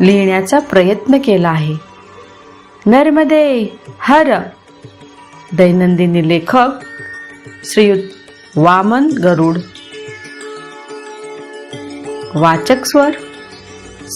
लिहिण्याचा प्रयत्न केला आहे. नर्मदे हर. दैनंदिनी लेखक श्रीयुत वामन गरुड. वाचक स्वर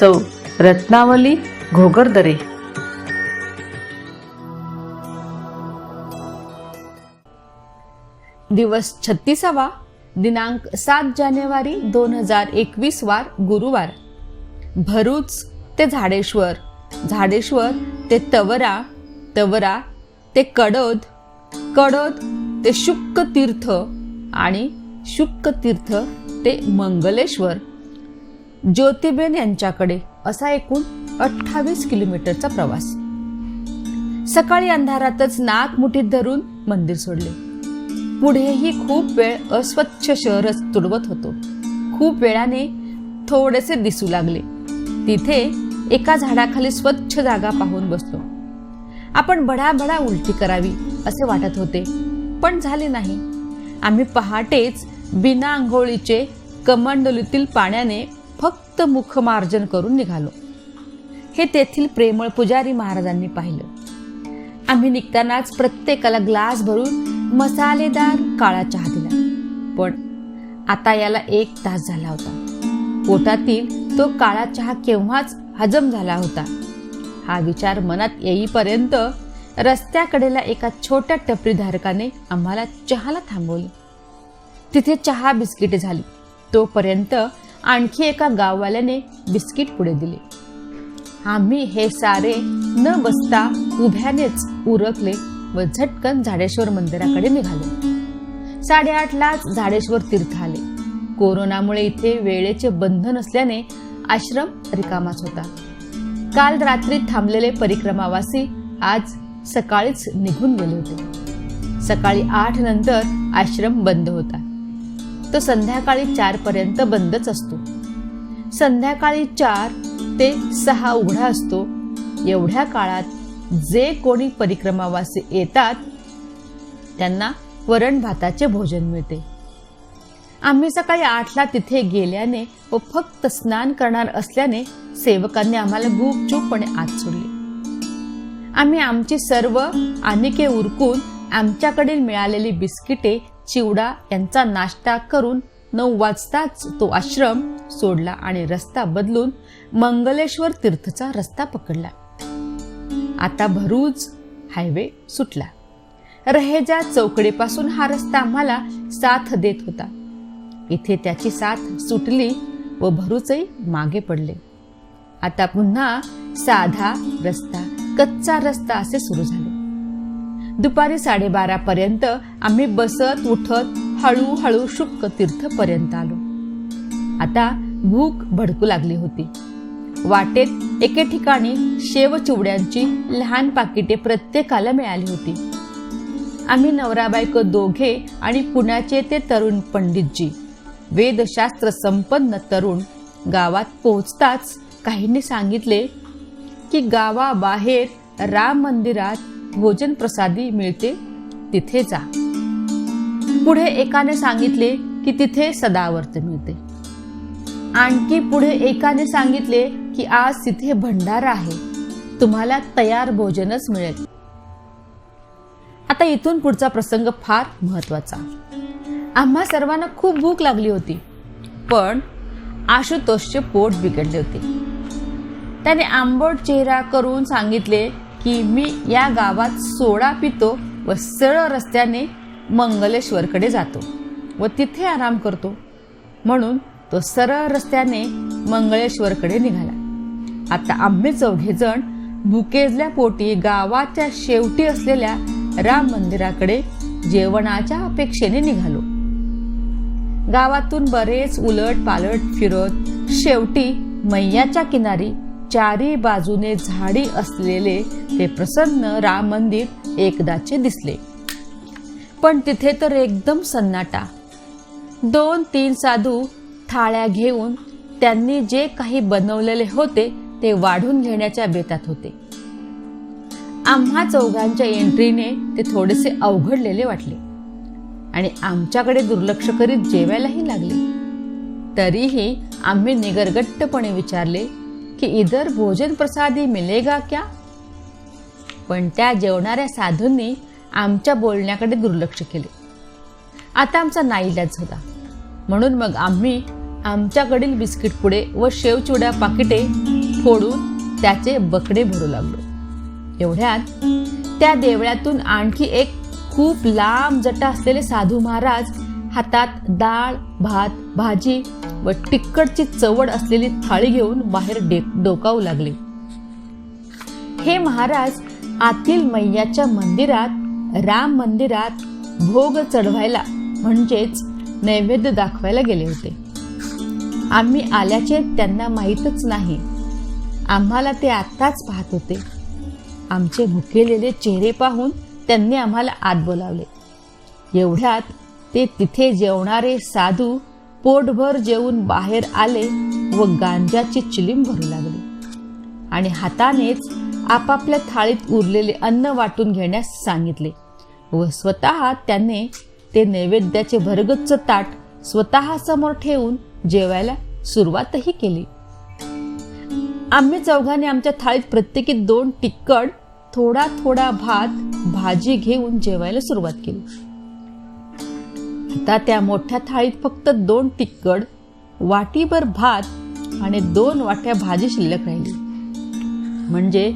सौ रत्नावली घोगरदरे. दिवस छत्तीसावा दिनांक सात जानेवारी दोन हजार एकवीस वार गुरुवार. भरूच ते झाडेश्वर. झाडेश्वर ते तवरा तवरा ते कडोद कडोद ते शुक्क तीर्थ आणि शुक्क तीर्थ ते मंगलेश्वर. ज्योतिबेन यांच्याकडे असा एकूण अठ्ठावीस किलोमीटरचा प्रवास. सकाळी अंधारातच नाक मुठीत धरून मंदिर सोडले. पुढेही खूप वेळ अस्वच्छ शहरच तुडवत होतो. खूप वेळाने थोडेसे दिसू लागले. तिथे एका झाडाखाली स्वच्छ जागा पाहून बसलो आपण बडाबडा उलटी करावी असे वाटत होते. पण झाले नाही. आम्ही पहाटेच बिना आंघोळीचे कमंडलीतील पाण्याने फक्त मुखमार्जन करून निघालो. हे तेथील प्रेमळ पुजारी महाराजांनी पाहिलं. आम्ही निघतानाच प्रत्येकाला ग्लास भरून मसालेदार काळा चहा दिला. पण आता याला एक तास झाला होता. पोटातील तो काळा चहा केव्हाच हजम झाला होता. हा विचार मनात येईपर्यंत रस्त्याकडेला एका छोट्या टपरीधारकाने आम्हाला चहाला थांबवले. तिथे चहा बिस्किटे झाली. तोपर्यंत आणखी एका गाववाल्याने बिस्किट पुढे दिले. आम्ही हे सारे न बसता उभ्यानेच उरकले व झटकन झाडेश्वर मंदिराकडे निघालो. साडेआठलाच झाडेश्वर तीर्थ आले. कोरोनामुळे इथे वेळेचे बंधन असल्याने आश्रम रिकामाच होता. काल रात्री थांबलेले परिक्रमावासी आज सकाळीच निघून गेले होते. सकाळी आठ नंतर आश्रम बंद होता. तो संध्याकाळी चार पर्यंत बंदच असतो. संध्याकाळी चार ते सहा उघडा असतो. एवढ्या काळात जे कोणी परिक्रमावासी येतात त्यांना वरण भाताचे भोजन मिळते. आम्ही सकाळी आठला तिथे गेल्याने व फक्त स्नान करणार असल्याने सेवकांनी आम्हाला गुपचूपणे आत सोडले. आम्ही आमची सर्व आनिके उरकून आमच्याकडील मिळालेली बिस्किटे चिवडा यांचा नाश्ता करून नऊ वाजताच तो आश्रम सोडला आणि रस्ता बदलून मंगलेश्वर तीर्थचा रस्ता पकडला. आता भरूच हायवे सुटला. रहेजा चौकडीपासून हा रस्ता आम्हाला साथ देत होता. इथे त्याची साथ सुटली व भरूचही मागे पडले. आता पुन्हा साधा रस्ता कच्चा रस्ता असे सुरू झाले. दुपारी साडेबारा पर्यंत आम्ही बसत उठत हळूहळू शुक्क तीर्थ पर्यंत आलो. आता भूक भडकू लागली होती. वाटेत एके ठिकाणी शेव चिवड्यांची लहान पाकिटे प्रत्येकाला मिळाली होती. आम्ही नवरा बायको दोघे आणि पुण्याचे ते तरुण पंडितजी वेदशास्त्र संपन्न तरुण गावात पोहोचताच काहींनी सांगितले की गावाबाहेर राम मंदिरात भोजन प्रसादी मिळते तिथे जा. पुढे एकाने सांगितले की तिथे सदावर्त मिळते. आणखी पुढे एकाने सांगितले की आज तिथे भंडारा आहे तुम्हाला तयार भोजनच मिळेल. आता इथून पुढचा प्रसंग फार महत्त्वाचा आम्हा सर्वांना खूप भूक लागली होती. पण आशुतोषचे पोट बिघडले होते. त्याने आंबट चेहरा करून सांगितले की मी या गावात सोडा पितो व सरळ रस्त्याने मंगलेश्वरकडे जातो व तिथे आराम करतो. म्हणून तो सरळ रस्त्याने मंगळेश्वरकडे निघाला. आता आम्ही चौघेजण भुकेजल्या पोटी गावाच्या शेवटी असलेल्या राम मंदिराकडे जेवणाच्या अपेक्षेने निघालो. गावातून बरेच उलट पालट फिरत शेवटी मैयाच्या किनारी चारी बाजूने झाडी असलेले ते प्रसन्न राम मंदिर एकदाचे दिसले. पण तिथे तर एकदम सन्नाटा. दोन तीन साधू थाळ्या घेऊन त्यांनी जे काही बनवलेले होते ते वाढून घेण्याच्या बेतात होते. आम्हा चौघांच्या एंट्रीने ते थोडेसे अवघडलेले वाटले. आणि आमच्याकडे दुर्लक्ष करीत जेवायलाही लागले. तरीही आम्ही निगरगट्टपणे विचारले की इधर भोजन प्रसादी मिलेगा क्या? पण त्या जेवणाऱ्या साधूंनी आमच्या बोलण्याकडे दुर्लक्ष केले. आता आमचा नाईलाज होता म्हणून मग आम्ही आमच्याकडील बिस्किट पुडे व शेवचिवड्या पाकिटे फोडून त्याचे बकडे भरू लागलो. एवढ्यात त्या देवळ्यातून आणखी एक खूप लांब जटा असलेले साधू महाराज हातात डाळ भात भाजी व तिखटची चवड असलेली थाळी घेऊन बाहेर डे डोकावू लागले. हे महाराज आतील मैयाच्या मंदिरात राम मंदिरात भोग चढवायला म्हणजेच नैवेद्य दाखवायला गेले होते. आम्ही आल्याचे त्यांना माहीतच नाही. आम्हाला ते आत्ताच पाहत होते. आमचे भुकेलेले चेहरे पाहून त्यांनी आम्हाला आत बोलावले. एवढ्यात ते तिथे जेवणारे साधू पोटभर जेवून बाहेर आले व गांजाची चिलीम भरू लागले. आणि हातानेच आपापल्या थाळीत उरलेले अन्न वाटून घेण्यास सांगितले व स्वतः त्याने ते नैवेद्याचे भरगच्च ताट स्वतःसमोर ठेवून जेवायला सुरुवातही केली. आम्ही चौघांनी आमच्या थाळीत प्रत्येकी दोन टिक्कड थोडा थोडा भात भाजी घेऊन जेवायला सुरुवात केली. आता त्या मोठ्या थाळीत फक्त दोन तिक्कड वाटीभर भात आणि दोन वाट्या भाजी शिल्लक राहिली. म्हणजे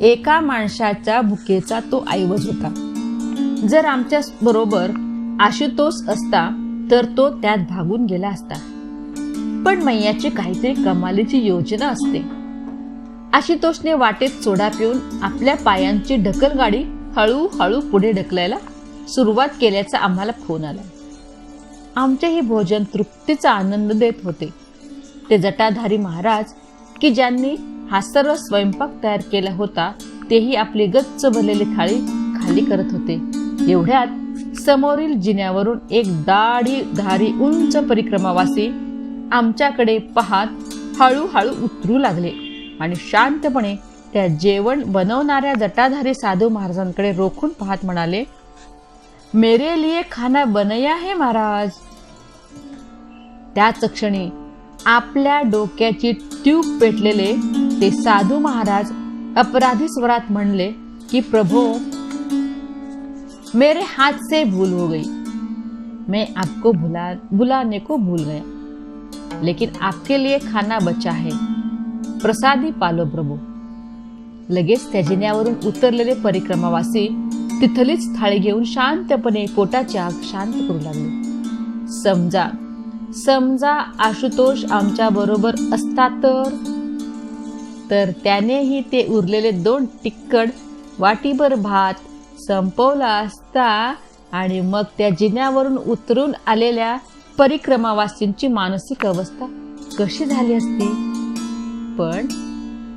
एका माणसाच्या भुकेचा तो ऐवज होता. जर आमच्या बरोबर आशुतोष असता तर तो त्यात भागून गेला असता. पण मैयाची काहीतरी कमालीची योजना असते. आशुतोषने वाटेत सोडा पिऊन आपल्या पायांची ढकलगाडी हळूहळू पुढे ढकलायला सुरुवात केल्याचा आम्हाला फोन आला. आमचे हे भोजन तृप्तीचा आनंद देत होते. ते जटाधारी महाराज की ज्यांनी हा सर्व स्वयंपाक तयार केला होता तेही आपली गच्च भरलेली थाळी खाली करत होते. एवढ्यात समोरील जिन्यावरून एक दाढी धारी उंच परिक्रमावासी आमच्याकडे पाहत हळूहळू उतरू लागले. आणि शांतपणे त्या जेवण बनवणाऱ्या जटाधारी साधू महाराजांकडे रोखून पाहत म्हणाले मेरे लिए खाना बनया है महाराज. त्याच क्षणी आपल्या डोक्याची ट्यूब पेटलेले ते साधू महाराज अपराधी स्वरात म्हणले की प्रभो मेरे हाथ से भूल हो गई। मैं आपको भुला बुलाने को भूल गया। लेकिन आपके लिए खाना बचा है। प्रसादी पालो प्रभू लगेच त्या जिन्यावरून उतरलेले परिक्रमावासी तिथलीच थाळी घेऊन शांतपणे पोटाची आग शांत करू लागले. समजा समजा आशुतोष आमच्या बरोबर असता तर? तर त्यानेही ते उरलेले दोन टिक्कड वाटीभर भात संपवला असता आणि मग त्या जिन्यावरून उतरून आलेल्या परिक्रमावासींची मानसिक अवस्था कशी झाली असती? पण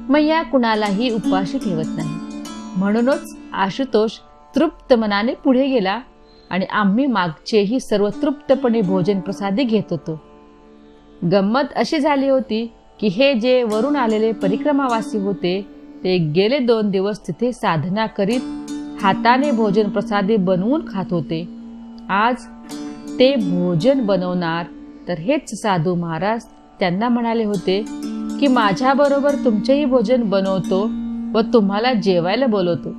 मैया कुणालाही उपाशी ठेवत नाही. म्हणूनच आशुतोष तृप्त मनाने पुढे गेला आणि आम्ही मागचेही सर्व तृप्तपणे भोजन प्रसादी घेत होतो. गंमत अशी झाली होती की हे जे वरून आलेले परिक्रमावासी होते ते गेले दोन दिवस तिथे साधना करीत हाताने भोजन प्रसादी बनवून खात होते. आज ते भोजन बनवणार तर हेच साधू महाराज त्यांना म्हणाले होते की माझ्याबरोबर तुमचेही भोजन बनवतो व तुम्हाला जेवायला बोलवतो.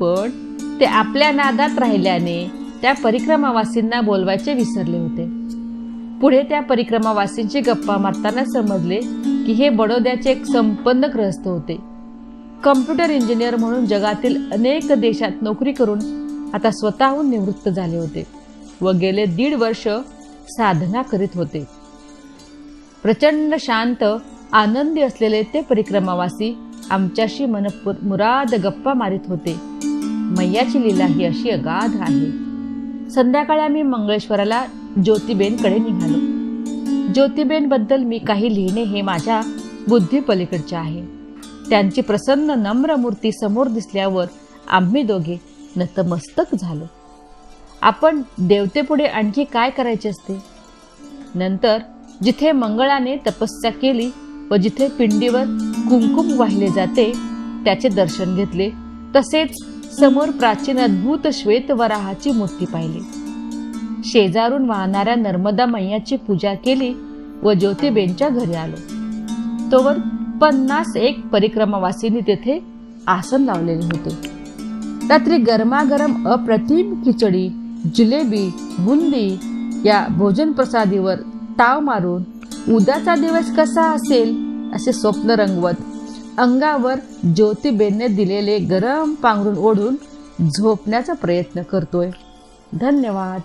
पण ते आपल्या नादात राहिल्याने त्या परिक्रमावासींना बोलवायचे विसरले होते. पुढे त्या परिक्रमावासींची गप्पा मारताना समजले की हे बडोद्याचे एक संपन्न ग्रस्त होते. कम्प्युटर इंजिनियर म्हणून जगातील अनेक देशात नोकरी करून आता स्वतःहून निवृत्त झाले होते व गेले दीड वर्ष साधना करीत होते. प्रचंड शांत आनंदी असलेले ते परिक्रमावासी आमच्याशी मनपूर मुराद गप्पा मारित होते. मैयाची लीला ही अशी अगाध आहे. संध्याकाळी आम्ही मंगळेश्वराला ज्योतिबेनकडे निघालो. ज्योतिबेनबद्दल मी काही लिहिणे हे माझ्या बुद्धीपलीकडचे आहे. त्यांची प्रसन्न नम्र मूर्ती समोर दिसल्यावर आम्ही दोघे नतमस्तक झालो. आपण देवतेपुढे आणखी काय करायचे असते? नंतर जिथे मंगळाने तपस्या केली व जिथे पिंडीवर कुंकुम वाहिले जाते त्याचे दर्शन घेतले. तसेच समोर प्राचीन अद्भुत श्वेतवराहाची मूर्ती पाहिली. शेजारून वाहणाऱ्या नर्मदा मैयाची पूजा केली व ज्योतिबेनच्या घरी आलो. तोवर पन्नास एक परिक्रमावासींनी तेथे आसन लावलेले होते. रात्री गरमागरम अप्रतिम खिचडी जिलेबी बुंदी या भोजन प्रसादीवर ताव मारून उद्याचा दिवस कसा असेल असे स्वप्न रंगवत. अंगावर ज्योतिबेनने दिलेले गरम पांघरून ओढून झोपण्याचा प्रयत्न करतोय. धन्यवाद.